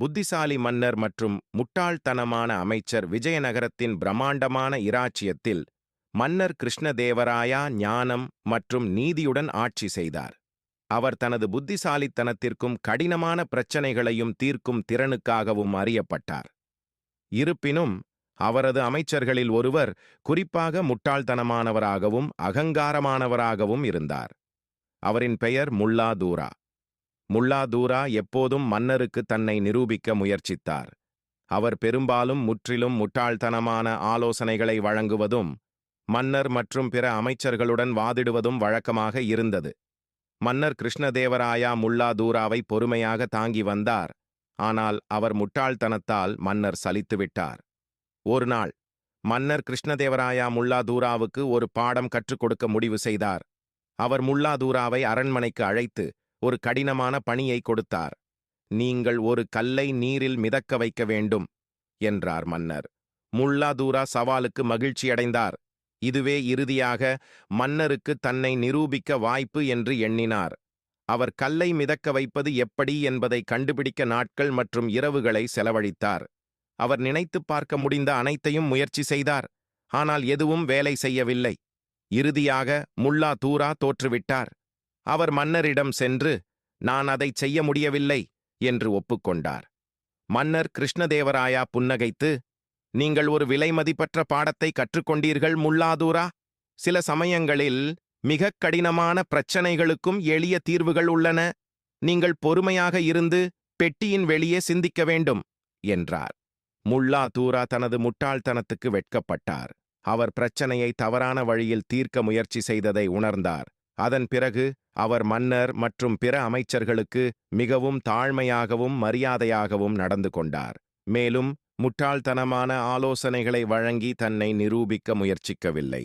புத்திசாலி மன்னர் மற்றும் முட்டாள்தனமான அமைச்சர் விஜயநகரத்தின் பிரம்மாண்டமான இராச்சியத்தில் மன்னர் கிருஷ்ணதேவராயா ஞானம் மற்றும் நீதியுடன் ஆட்சி செய்தார். அவர் தனது புத்திசாலித்தனத்திற்கும் கடினமான பிரச்சனைகளையும் தீர்க்கும் திறனுக்காகவும் அறியப்பட்டார். இருப்பினும் அவரது அமைச்சர்களில் ஒருவர் குறிப்பாக முட்டாள்தனமானவராகவும் அகங்காரமானவராகவும் இருந்தார். அவரின் பெயர் முல்லா தூரா. முல்லா தூரா எப்போதும் மன்னருக்கு தன்னை நிரூபிக்க முயற்சித்தார். அவர் பெரும்பாலும் முற்றிலும் முட்டாள்தனமான ஆலோசனைகளை வழங்குவதும் மன்னர் மற்றும் பிற அமைச்சர்களுடன் வாதிடுவதும் வழக்கமாக இருந்தது. மன்னர் கிருஷ்ணதேவராயா முல்லா தூராவை பொறுமையாக தாங்கி வந்தார். ஆனால் அவர் முட்டாள்தனத்தால் மன்னர் சலித்துவிட்டார். ஒரு நாள் மன்னர் கிருஷ்ணதேவராயா முல்லா தூராவுக்கு ஒரு பாடம் கற்றுக் கொடுக்க முடிவு செய்தார். அவர் முல்லா தூராவை அரண்மனைக்கு அழைத்து ஒரு கடினமான பணியை கொடுத்தார். நீங்கள் ஒரு கல்லை நீரில் மிதக்க வைக்க வேண்டும் என்றார் மன்னர். முல்லாதூரா சவாலுக்கு மகிழ்ச்சியடைந்தார். இதுவே இறுதியாக மன்னருக்கு தன்னை நிரூபிக்க வாய்ப்பு என்று எண்ணினார். அவர் கல்லை மிதக்க வைப்பது எப்படி என்பதை கண்டுபிடிக்க நாட்கள் மற்றும் இரவுகளை செலவழித்தார். அவர் நினைத்துப் பார்க்க முடிந்த அனைத்தையும் முயற்சி செய்தார். ஆனால் எதுவும் வேலை செய்யவில்லை. இறுதியாக முல்லா தூரா தோற்றுவிட்டார். அவர் மன்னரிடம் சென்று நான் அதைச் செய்ய முடியவில்லை என்று ஒப்புக்கொண்டார். மன்னர் கிருஷ்ணதேவராயா புன்னகைத்து நீங்கள் ஒரு விலைமதிப்பற்ற பாடத்தை கற்றுக்கொண்டீர்கள் முல்லாதூரா? சில சமயங்களில் மிகக் கடினமான பிரச்சனைகளுக்கும் எளிய தீர்வுகள் உள்ளன. நீங்கள் பொறுமையாக இருந்து பெட்டியின் வெளியே சிந்திக்க வேண்டும் என்றார். முல்லா தூரா தனது முட்டாள்தனத்துக்கு வெட்கப்பட்டார். அவர் பிரச்சனையை தவறான வழியில் தீர்க்க முயற்சி செய்ததை உணர்ந்தார். அதன் பிறகு அவர் மன்னர் மற்றும் பிற அமைச்சர்களுக்கு மிகவும் தாழ்மையாகவும் மரியாதையாகவும் நடந்து கொண்டார். மேலும் முட்டாள்தனமான ஆலோசனைகளை வழங்கி தன்னை நிரூபிக்க முயற்சிக்கவில்லை.